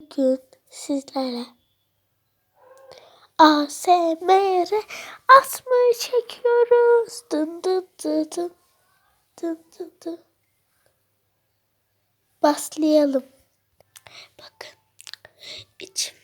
Bugün sizlere ASMR asmayı çekiyoruz. Dın dın dın dın dın dın dın. Baslayalım. Bakın içim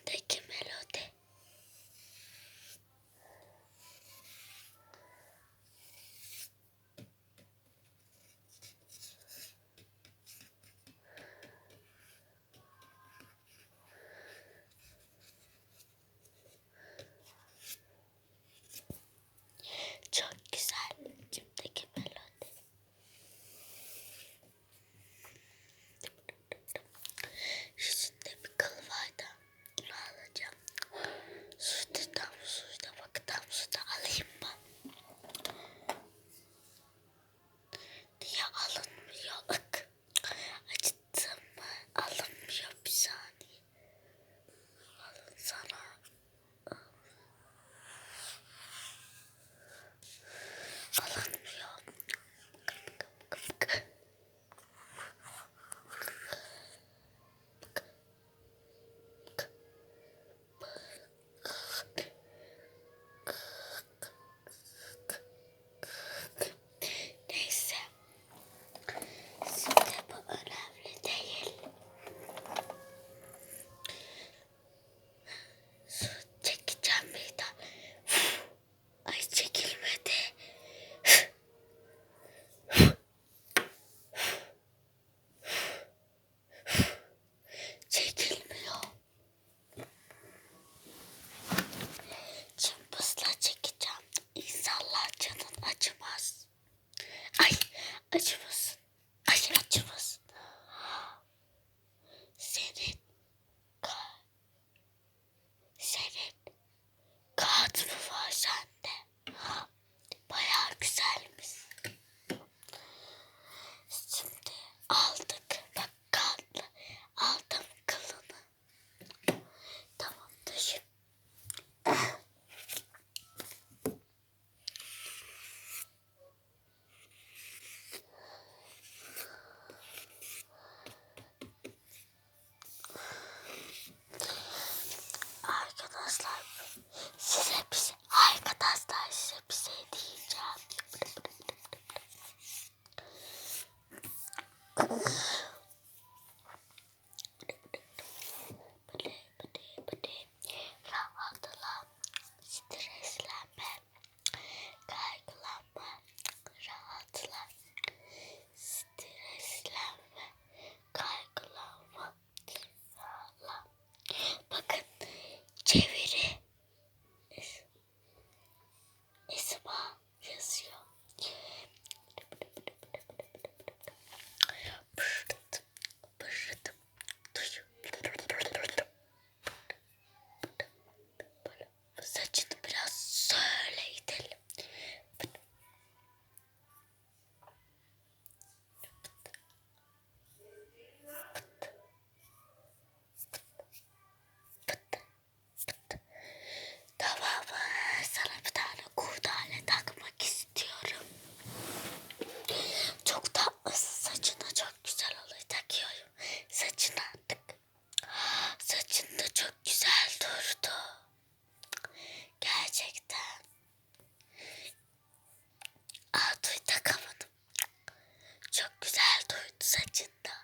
saçında.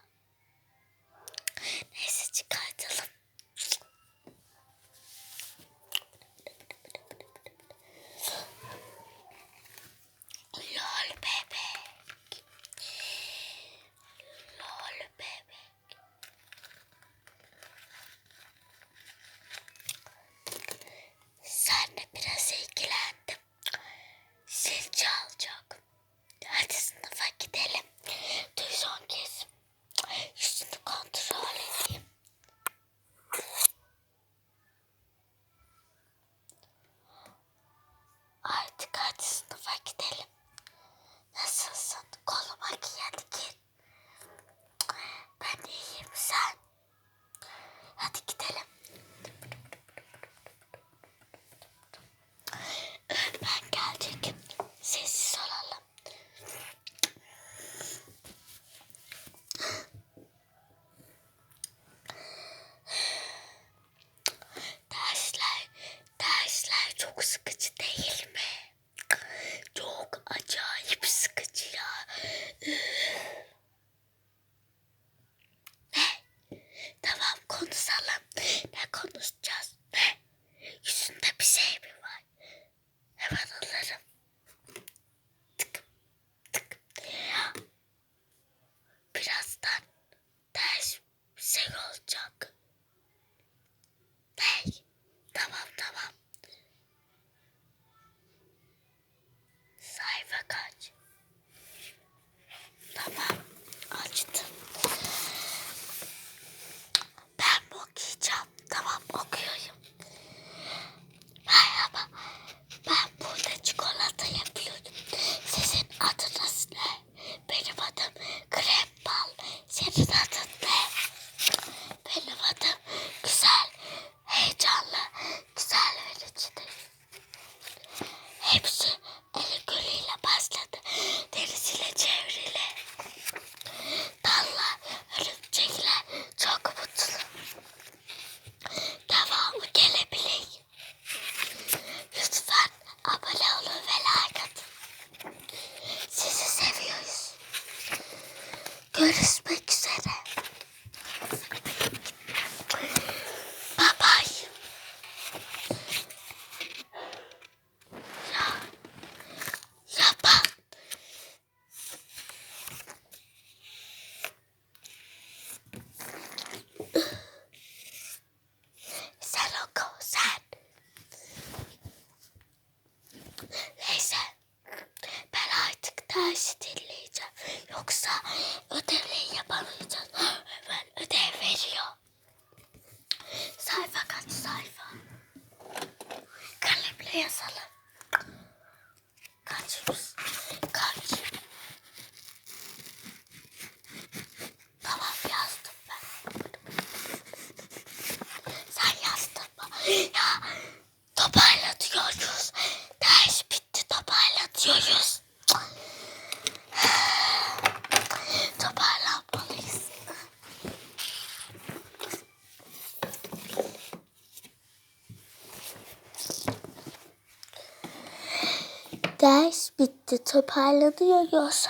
Neyse çıkartalım. あできた dersi dinleyeceğim. Yoksa ödevleri yapamayacağız. Hemen ödev veriyor. Sayfa kaç sayfa? Kalemle yazalım. Kaç yüz? Kaç? Tamam yazdım ben. Sen yazdın mı? Ya toparlatıyoruz. Ders bitti toparlatıyoruz. Bitti toparlanıyoruz.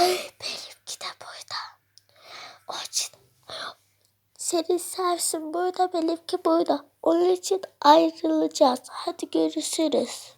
Benimki de burada. O için senin servisin burada, benimki burada. Onun için ayrılacağız. Hadi görüşürüz.